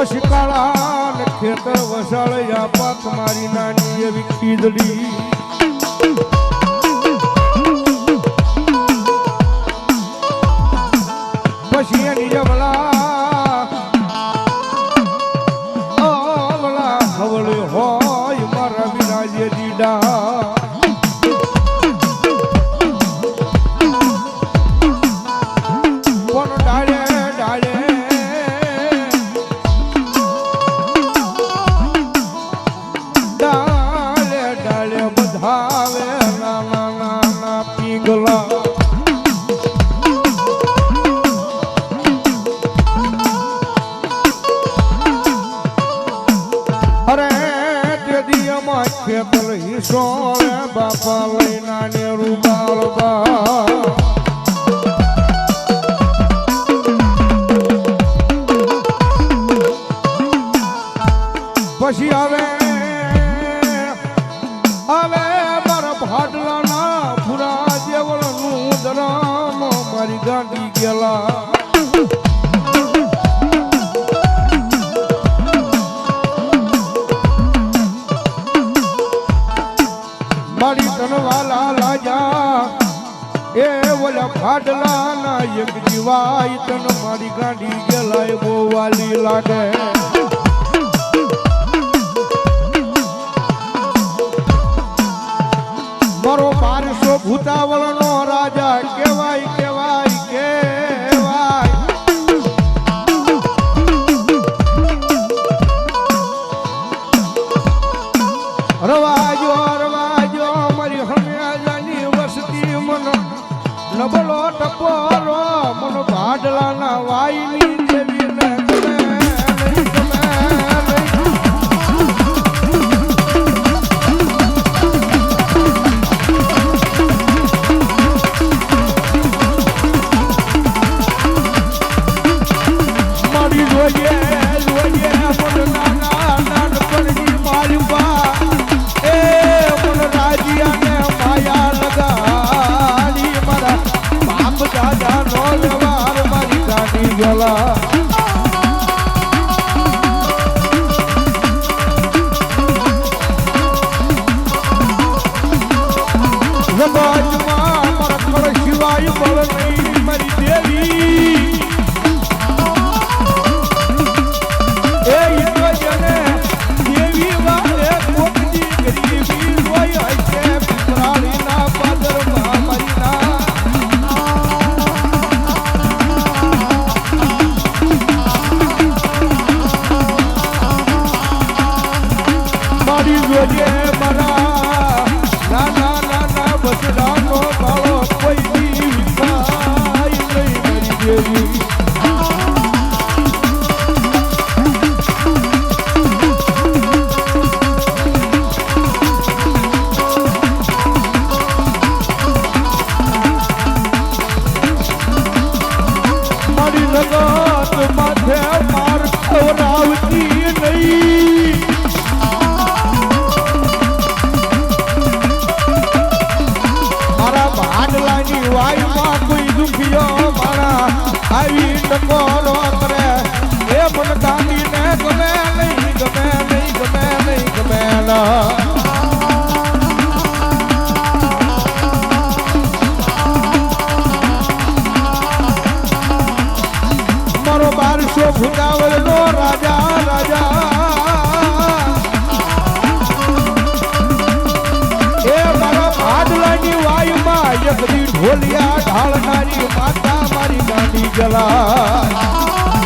પછી કાળા ખેતર વસાળ્યા પાક મારી નાની એવી ખીદડી બધાવે નાના નાના પીગલા. અરે તે દિયામાં ખેતર હિસો બાપા લઈ નાને રૂબાળ ગાંડી ગયેલા મારી તનવાલા લાજા એ ઓલા ભાડલાના એક જીવાય તન મારી ગાંડી ગયેલા એ બહુ વાલી લાગે. નબળો ટપોરો મન ભાડલાના વાયની દેવી follow me. લગત માથે માર ખવડાવતી નહીં. મારા ભાડલાની વાયુમાં કોઈ દુખ્યો મારા આવી ટકોરો બારસો ભૂતાવળ નો રાજા રાજા. એ મારા ભાડલાની વાયુમાં એક દી ઢોલિયા ઢાળનારી માતા, મારી નાની ગલા